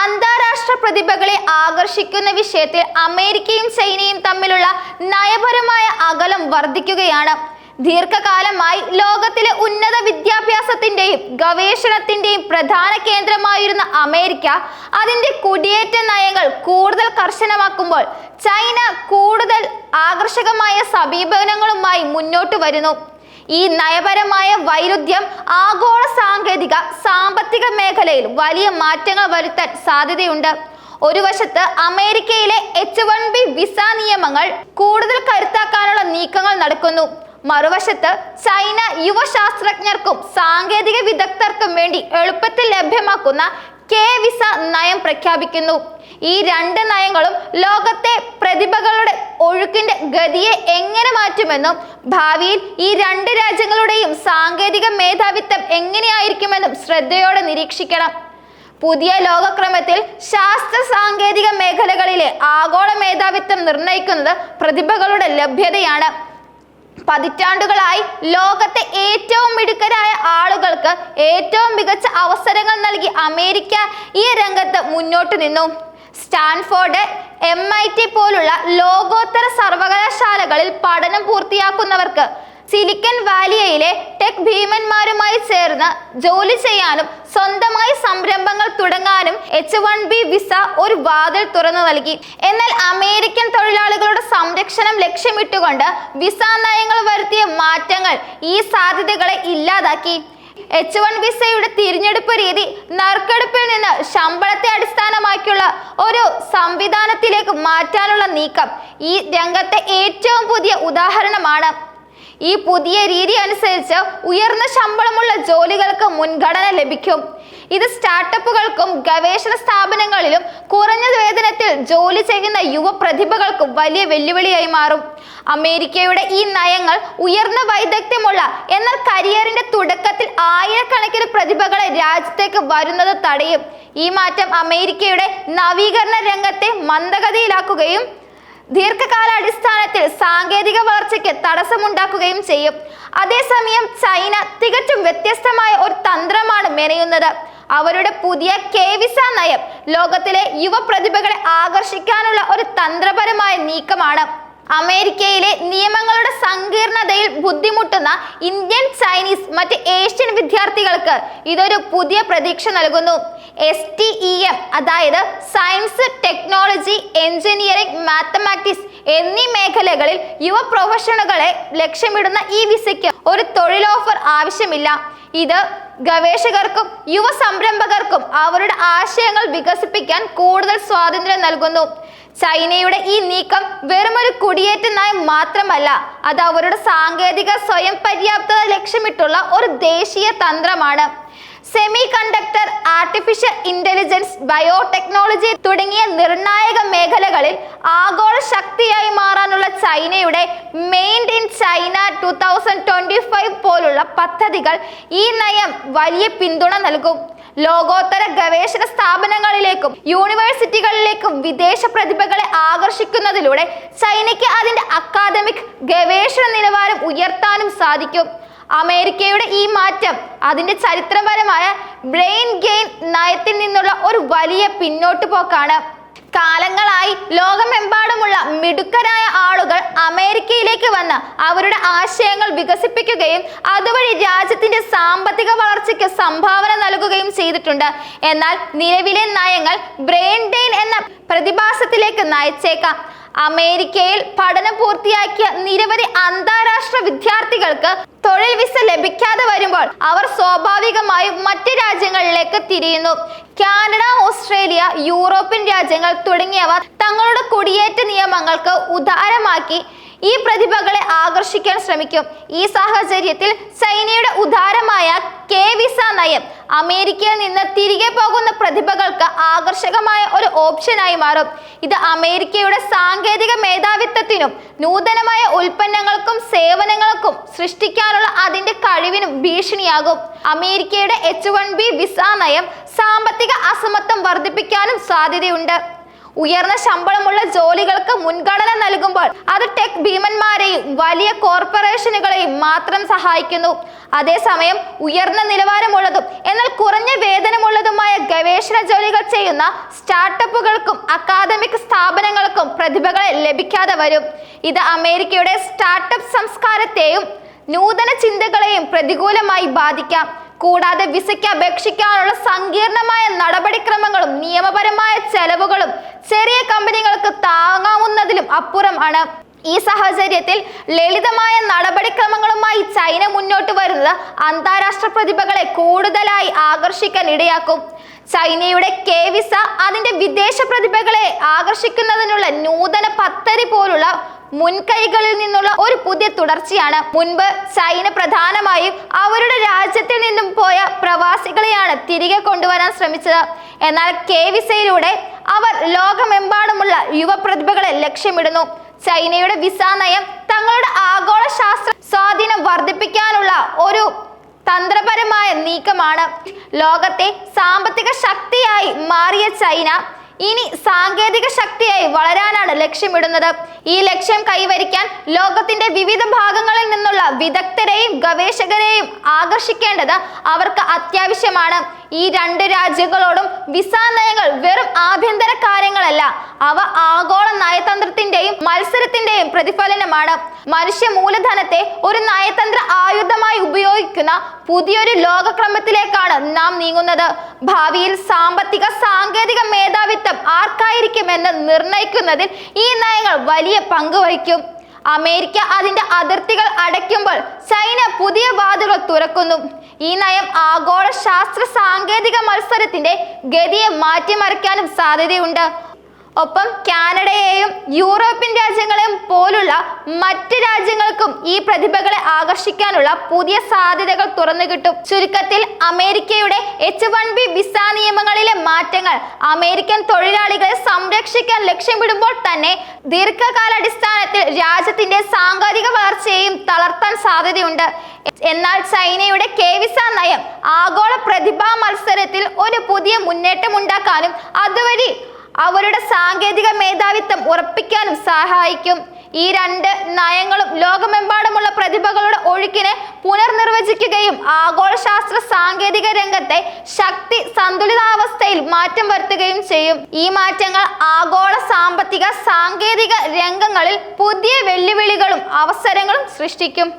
അന്താരാഷ്ട്ര പ്രതിഭകളെ ആകർഷിക്കുന്ന വിഷയത്തിൽ അമേരിക്കയും ചൈനയും തമ്മിലുള്ള നയപരമായ അകലം വർദ്ധിക്കുകയാണ്. ദീർഘകാലമായി ലോകത്തിലെ ഉന്നത വിദ്യാഭ്യാസത്തിന്റെയും ഗവേഷണത്തിന്റെയും പ്രധാന കേന്ദ്രമായിരുന്ന അമേരിക്ക അതിന്റെ കുടിയേറ്റ നയങ്ങൾ കൂടുതൽ കർശനമാക്കുമ്പോൾ ചൈന കൂടുതൽ ആകർഷകമായ സമീപനങ്ങളുമായി മുന്നോട്ട് വരുന്നു. ഈ നയപരമായ വൈരുദ്ധ്യം ആഗോള സാങ്കേതിക സാമ്പത്തിക മേഖലയിൽ വലിയ മാറ്റങ്ങൾ വരുത്താൻ സാധ്യതയുണ്ട്. ഒരു വശത്ത് അമേരിക്കയിലെ എച്ച് വൺ ബി വിസ നിയമങ്ങൾ കൂടുതൽ കരുത്താക്കാനുള്ള നീക്കങ്ങൾ നടക്കുന്നു. മറുവശത്ത് ചൈന യുവശാസ്ത്രജ്ഞർക്കും സാങ്കേതിക വിദഗ്ധർക്കും വേണ്ടി എളുപ്പത്തിൽ ലഭ്യമാക്കുന്ന കെ വിസ നയം പ്രഖ്യാപിക്കുന്നു. ഈ രണ്ട് നയങ്ങളും ലോകത്തെ പ്രതിഭകളുടെ ഒഴുക്കിന്റെ ഗതിയെ എങ്ങനെ മാറ്റുമെന്നും ഭാവിയിൽ ഈ രണ്ട് രാജ്യങ്ങളുടെയും സാങ്കേതിക മേധാവിത്വം എങ്ങനെയായിരിക്കുമെന്നും ശ്രദ്ധയോടെ നിരീക്ഷിക്കണം. പുതിയ ലോകക്രമത്തിൽ ശാസ്ത്ര സാങ്കേതിക മേഖലകളിലെ ആഗോള മേധാവിത്വം നിർണയിക്കുന്നത് പ്രതിഭകളുടെ ലഭ്യതയാണ്. പതിറ്റാണ്ടുകളായി ലോകത്തെ ഏറ്റവും മിടുക്കരായ ആളുകൾക്ക് ഏറ്റവും മികച്ച അവസരങ്ങൾ നൽകി അമേരിക്ക ഈ രംഗത്ത് മുന്നോട്ട് നിന്നു. സ്റ്റാൻഫോർഡ് എം ഐ ടി പോലുള്ള ലോകോത്തര സർവകലാശാലകളിൽ പഠനം പൂർത്തിയാക്കുന്നവർക്ക് സിലിക്കൺ വാലിയയിലെ ടെക് ഭീമന്മാരുമായി ചേർന്ന് ജോലി ചെയ്യാനും സ്വന്തമായി സംരംഭങ്ങൾ തുടങ്ങാനും എച്ച് വൺ ബി വിസ ഒരു വാതിൽ തുറന്നു നൽകി. എന്നാൽ അമേരിക്കൻ തൊഴിലാളികളുടെ സംരക്ഷണം ലക്ഷ്യമിട്ടുകൊണ്ട് വിസ നയങ്ങൾ വരുത്തിയ മാറ്റങ്ങൾ ഈ സാധ്യതകളെ ഇല്ലാതാക്കി. എച്ച് വൺ വിസയുടെ തിരഞ്ഞെടുപ്പ് രീതി നറുക്കെടുപ്പിൽ നിന്ന് ശമ്പളത്തെ അടിസ്ഥാനമാക്കിയുള്ള ഒരു സംവിധാനത്തിലേക്ക് മാറ്റാനുള്ള നീക്കം ഈ രംഗത്തെ ഏറ്റവും പുതിയ ഉദാഹരണമാണ്. ഈ പുതിയ രീതി അനുസരിച്ച് ഉയർന്ന ശമ്പളമുള്ള ജോലികൾക്ക് മുൻഗണന ലഭിക്കും. ഇത് സ്റ്റാർട്ടപ്പുകൾക്കും ഗവേഷണ സ്ഥാപനങ്ങളിലും കുറഞ്ഞ വേതനത്തിൽ ജോലി ചെയ്യുന്ന യുവ പ്രതിഭകൾക്കും വലിയ വെല്ലുവിളിയായി മാറും. അമേരിക്കയുടെ ഈ നയങ്ങൾ ഉയർന്ന വൈദഗ്ധ്യമുള്ള എന്നാൽ കരിയറിന്റെ തുടക്കത്തിൽ ആയിരക്കണക്കിന് പ്രതിഭകളെ രാജ്യത്തേക്ക് വരുന്നത് തടയും. ഈ മാറ്റം അമേരിക്കയുടെ നവീകരണ രംഗത്തെ മന്ദഗതിയിലാക്കുകയും ദീർഘകാലാടിസ്ഥാനത്തിൽ സാങ്കേതിക വളർച്ചയ്ക്ക് തടസ്സമുണ്ടാക്കുകയും ചെയ്യും. അതേസമയം ചൈന തികച്ചും വ്യത്യസ്തമായ ഒരു തന്ത്രമാണ് മെനയുന്നത്. അവരുടെ പുതിയ കെ വിസ നയം ലോകത്തിലെ യുവ പ്രതിഭകളെ ആകർഷിക്കാനുള്ള ഒരു തന്ത്രപരമായ നീക്കമാണ്. അമേരിക്കയിലെ നിയമങ്ങളുടെ സങ്കീർണതയിൽ ബുദ്ധിമുട്ടുന്ന ഇന്ത്യൻ ചൈനീസ് മറ്റ് ഏഷ്യൻ വിദ്യാർത്ഥികൾക്ക് ഇതൊരു പുതിയ പ്രതീക്ഷ നൽകുന്നു. എസ് ടി ഇ എം അതായത് സയൻസ് ടെക്നോളജി എഞ്ചിനീയറിംഗ് മാത്തമാറ്റിക്സ് എന്നീ മേഖലകളിൽ യുവ പ്രൊഫഷണലുകളെ ലക്ഷ്യമിടുന്ന ഈ വിസയ്ക്ക് ഒരു തൊഴിൽ ഓഫർ ആവശ്യമില്ല. ഇത് ഗവേഷകർക്കും യുവ സംരംഭകർക്കും അവരുടെ ആശയങ്ങൾ വികസിപ്പിക്കാൻ കൂടുതൽ സ്വാതന്ത്ര്യം നൽകുന്നു. ചൈനയുടെ ഈ നീക്കം വെറുമൊരു കുടിയേറ്റ നയം മാത്രമല്ല അത് അവരുടെ സാങ്കേതിക സ്വയം പര്യാപ്തത ലക്ഷ്യമിട്ടുള്ള ഒരു ദേശീയ തന്ത്രമാണ്. Semiconductor artificial intelligence biotechnology തുടങ്ങിയ നിർണായക മേഖലകളിൽ ആഗോള ശക്തിയായി മാറാനുള്ള ചൈനയുടെ made in China two thousand twenty five പോലുള്ള പദ്ധതികൾ ഈ നയം വലിയ പിന്തുണ നൽകും. ലോകോത്തര ഗവേഷണ സ്ഥാപനങ്ങളിലേക്കും യൂണിവേഴ്സിറ്റികളിലേക്കും വിദേശ പ്രതിഭകളെ ആകർഷിക്കുന്നതിലൂടെ ചൈനയ്ക്ക് അതിന്റെ അക്കാദമിക് ഗവേഷണ നിലവാരം ഉയർത്താനും സാധിക്കും. അമേരിക്കയുടെ ഈ മാറ്റം അതിന്റെ ചരിത്രപരമായ ബ്രെയിൻ ഗെയിൻ നയത്തിൽ നിന്നുള്ള ഒരു വലിയ പിന്നോട്ട് പോക്കാണ് കാലങ്ങളായി ലോകമെമ്പാടുമുള്ള മിടുക്കരായ ആളുകൾ അമേരിക്കയിലേക്ക് വന്ന് അവരുടെ ആശയങ്ങൾ വികസിപ്പിക്കുകയും അതുവഴി രാജ്യത്തിന്റെ സാമ്പത്തിക വളർച്ചയ്ക്ക് സംഭാവന നൽകുകയും ചെയ്തിട്ടുണ്ട്. എന്നാൽ നിലവിലെ നയങ്ങൾ ബ്രെയിൻ ഡെയിൻ എന്ന പ്രതിഭാസത്തിലേക്ക് നയിച്ചേക്കാം. അമേരിക്കയിൽ പഠനം പൂർത്തിയാക്കിയ നിരവധി അന്താരാഷ്ട്ര വിദ്യാർത്ഥികൾക്ക് തൊഴിൽ വിസ ലഭിക്കാതെ വരുമ്പോൾ അവർ സ്വാഭാവികമായും മറ്റ് രാജ്യങ്ങളിലേക്ക് തിരിയുന്നു. കാനഡ ഓസ്ട്രേലിയ യൂറോപ്യൻ രാജ്യങ്ങൾ തുടങ്ങിയവ തങ്ങളുടെ കുടിയേറ്റ നിയമങ്ങൾക്ക് ഉദാരമാക്കി ഈ പ്രതിഭകളെ ആകർഷിക്കാൻ ശ്രമിക്കും. ഈ സാഹചര്യത്തിൽ ചൈനയുടെ ഉദാരമായ കെ വിസ നയം അമേരിക്കയിൽ നിന്ന് തിരികെ പോകുന്ന പ്രതിഭകൾക്ക് ആകർഷകമായ ഒരു ഓപ്ഷനായി മാറും. ഇത് അമേരിക്കയുടെ സാങ്കേതിക മേധാവിത്വത്തിനും നൂതനമായ ഉൽപ്പന്നങ്ങൾക്കും സേവനങ്ങൾക്കും സൃഷ്ടിക്കാനുള്ള അതിന്റെ കഴിവിനും ഭീഷണിയാകും. അമേരിക്കയുടെ എച്ച് വൺ ബി വിസ നയം സാമ്പത്തിക അസമത്വം വർദ്ധിപ്പിക്കാനും സാധ്യതയുണ്ട്. ഉയർന്ന ശമ്പളമുള്ള ജോലികൾക്ക് മുൻഗണന നൽകുമ്പോൾ അത് ടെക് ഭീമന്മാരെയും വലിയ കോർപ്പറേഷനുകളെയും മാത്രം സഹായിക്കുന്നു. അതേസമയം ഉയർന്ന നിലവാരമുള്ളതും എന്നാൽ കുറഞ്ഞ വേതനമുള്ളതുമായ ഗവേഷണ ജോലികൾ ചെയ്യുന്ന സ്റ്റാർട്ടപ്പുകൾക്കും അക്കാദമിക് സ്ഥാപനങ്ങൾക്കും പ്രതിഭകളെ ലഭിക്കാതെ വരും. ഇത് അമേരിക്കയുടെ സ്റ്റാർട്ടപ്പ് സംസ്കാരത്തെയും നൂതന ചിന്തകളെയും പ്രതികൂലമായി ബാധിക്കാം. കൂടാതെ വിസയ്ക്ക് അപേക്ഷിക്കാനുള്ള സങ്കീർണമായ നടപടിക്രമങ്ങളും നിയമപരമായ ചെലവുകളും ചെറിയ കമ്പനികൾക്ക് താങ്ങാവുന്നതിലും അപ്പുറം ആണ് ഈ സാഹചര്യത്തിൽ ലളിതമായ നടപടിക്രമങ്ങളുമായി ചൈന മുന്നോട്ട് വരുന്നത് അന്താരാഷ്ട്ര പ്രതിഭകളെ കൂടുതലായി ആകർഷിക്കാൻ ഇടയാക്കും. ചൈനയുടെ കെ വിസ അതിന്റെ വിദേശ പ്രതിഭകളെ ആകർഷിക്കുന്നതിനുള്ള നൂതന പദ്ധതി പോലുള്ള മുൻകൈകളിൽ നിന്നുള്ള ഒരു പുതിയ തുടർച്ചയാണ്. മുൻപ് ചൈന പ്രധാനമായും അവരുടെ രാജ്യത്തിൽ നിന്നും പോയ പ്രവാസികളെയാണ് തിരികെ കൊണ്ടുവരാൻ ശ്രമിച്ചത്. എന്നാൽ കെ വിസയിലൂടെ അവർ ലോകമെമ്പാടുമുള്ള യുവ പ്രതിഭകളെ ലക്ഷ്യമിടുന്നു. ചൈനയുടെ വിസ നയം തങ്ങളുടെ ആഗോള ശാസ്ത്ര സ്വാധീനം വർദ്ധിപ്പിക്കാനുള്ള ഒരു തന്ത്രപരമായ നീക്കമാണ്. ലോകത്തെ സാമ്പത്തിക ശക്തിയായി മാറിയ ചൈന ഇനി സാങ്കേതിക ശക്തിയായി വളരാനാണ് ലക്ഷ്യമിടുന്നത്. ഈ ലക്ഷ്യം കൈവരിക്കാൻ ലോകത്തിന്റെ വിവിധ ഭാഗങ്ങളിൽ നിന്നുള്ള വിദഗ്ധരെയും ഗവേഷകരെയും ആകർഷിക്കേണ്ടത് അവർക്ക് അത്യാവശ്യമാണ്. ഈ രണ്ട് രാജ്യങ്ങളോടും വിസ നയങ്ങൾ വെറും അവ ആഗോള നയതന്ത്രത്തിന്റെയും മത്സരത്തിന്റെയും പ്രതിഫലനമാണ്. മനുഷ്യ മൂലധനത്തെ ഒരു നയതന്ത്ര ആയുധമായി ഉപയോഗിക്കുന്ന പുതിയൊരു ലോകക്രമത്തിലേക്കാണ് നാം നീങ്ങുന്നത്. ഭാവിയിൽ സാമ്പത്തിക സാങ്കേതിക മേധാവിത്വം ആർക്കായിരിക്കുമെന്ന് നിർണയിക്കുന്നതിൽ ഈ നയങ്ങൾ വലിയ പങ്ക് വഹിക്കും. അമേരിക്ക അതിന്റെ അതിർത്തികൾ അടയ്ക്കുമ്പോൾ ചൈന പുതിയ വാതുകൾ തുറക്കുന്നു. ഈ നയം ആഗോള ശാസ്ത്ര സാങ്കേതിക മത്സരത്തിന്റെ ഗതിയെ മാറ്റിമറിക്കാനും സാധ്യതയുണ്ട്. ഒപ്പം കാനഡയെയും യൂറോപ്യൻ രാജ്യങ്ങളെയും പോലുള്ള മറ്റ് രാജ്യങ്ങൾക്കും ഈ പ്രതിഭകളെ ആകർഷിക്കാനുള്ള പുതിയ സാധ്യതകൾ തുറന്നു കിട്ടും. ചുരുക്കത്തിൽ അമേരിക്കയുടെ എച്ച് വൺ ബി വിസ നിയമങ്ങളിലെ മാറ്റങ്ങൾ അമേരിക്കൻ തൊഴിലാളികളെ സംരക്ഷിക്കാൻ ലക്ഷ്യമിടുമ്പോൾ തന്നെ ദീർഘകാലാടിസ്ഥാനത്തിൽ രാജ്യത്തിന്റെ സാങ്കേതിക വളർച്ചയെയും തളർത്താൻ സാധ്യതയുണ്ട്. എന്നാൽ ചൈനയുടെ കെ വിസ നയം ആഗോള പ്രതിഭാ മത്സരത്തിൽ ഒരു പുതിയ മുന്നേറ്റം ഉണ്ടാക്കാനും അതുവഴി അവരുടെ സാങ്കേതിക മേധാവിത്വം ഉറപ്പിക്കാനും സഹായിക്കും. ഈ രണ്ട് നയങ്ങളും ലോകമെമ്പാടുമുള്ള പ്രതിഭകളുടെ ഒഴുക്കിനെ പുനർനിർവചിക്കുകയും ആഗോള ശാസ്ത്ര സാങ്കേതിക രംഗത്തെ ശക്തി സന്തുലിതാവസ്ഥയിൽ മാറ്റം വരുത്തുകയും ചെയ്യും. ഈ മാറ്റങ്ങൾ ആഗോള സാമ്പത്തിക സാങ്കേതിക രംഗങ്ങളിൽ പുതിയ വെല്ലുവിളികളും അവസരങ്ങളും സൃഷ്ടിക്കും.